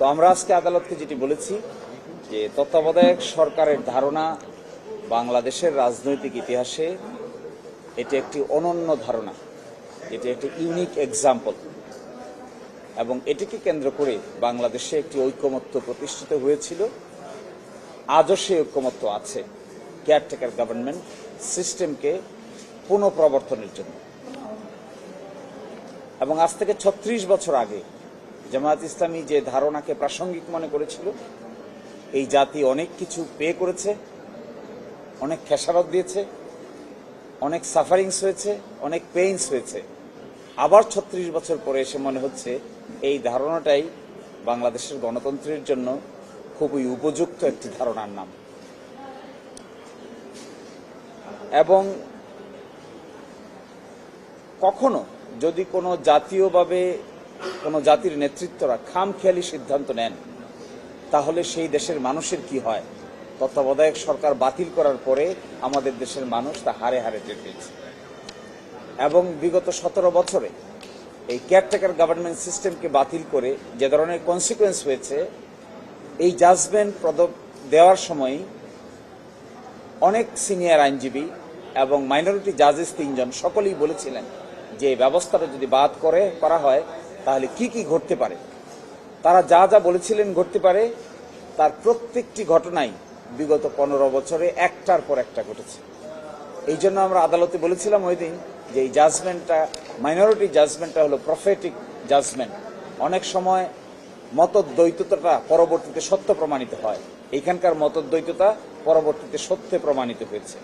তো আমরা আজকে আদালতকে যেটি বলেছি যে তত্ত্বাবধায়ক সরকারের ধারণা বাংলাদেশের রাজনৈতিক ইতিহাসে এটি একটি অনন্য ধারণা। এটি একটি ইউনিক এক্সাম্পল এবং এটিকে কেন্দ্র করে বাংলাদেশে একটি ঐক্যমত্য প্রতিষ্ঠিত হয়েছিল। আজও সেই ঐক্যমত্য আছে কেয়ারটেকার গভর্নমেন্ট সিস্টেমকে পুনঃপ্রবর্তনের জন্য। এবং আজ থেকে ছত্রিশ বছর আগে জামায়াত ইসলামী যে ধারণাকে প্রাসঙ্গিক মনে করেছিল, এই জাতি অনেক কিছু পে করেছে, অনেক খেসারত দিয়েছে, অনেক সাফারিংস হয়েছে, অনেক পেইনস হয়েছে। আবার ছত্রিশ বছর পরে এসে মনে হচ্ছে এই ধারণাটাই বাংলাদেশের গণতন্ত্রের জন্য খুবই উপযুক্ত একটি ধারণার নাম। এবং কখনো যদি কোনো জাতীয়ভাবে কোনো জাতির নেতৃত্বরা খামখেয়ালি সিদ্ধান্ত নেন। তাহলে সেই দেশের মানুষের কি হয়? তত্ত্বাবধায়ক সরকার বাতিল করার পরে আমাদের দেশের মানুষ তা হারে হারে টের পেয়েছে। এবং বিগত সতেরো বছরে এই কেয়ারটেকার গভর্নমেন্ট সিস্টেমকে বাতিল করে যে ধরনের কনসিকুয়েন্স হয়েছে, এই জাজমেন্ট প্রদক দেওয়ার সময় অনেক সিনিয়র আইনজীবী এবং মাইনরিটি জাজেস তিনজন সকলেই বলেছিলেন যে ব্যবস্থাটা যদি বাদ করে করা হয় তাহলে কি কি ঘটতে পারে? তারা যা যা বলেছিলেন ঘটতে পারে, তার প্রত্যেকটি ঘটনাই বিগত পনেরো বছরে একটার পর একটা ঘটেছে। এই জন্য আমরা আদালতে বলেছিলাম ওই দিন যে এই জাজমেন্টটা মাইনরিটি জাজমেন্টটা হলো প্রফেটিক জাজমেন্ট অনেক সময় মতদ্বৈততাটা পরবর্তীতে সত্য প্রমাণিত হয়। এখানকার মতদ্বৈততা পরবর্তীতে সত্যে প্রমাণিত হয়েছে।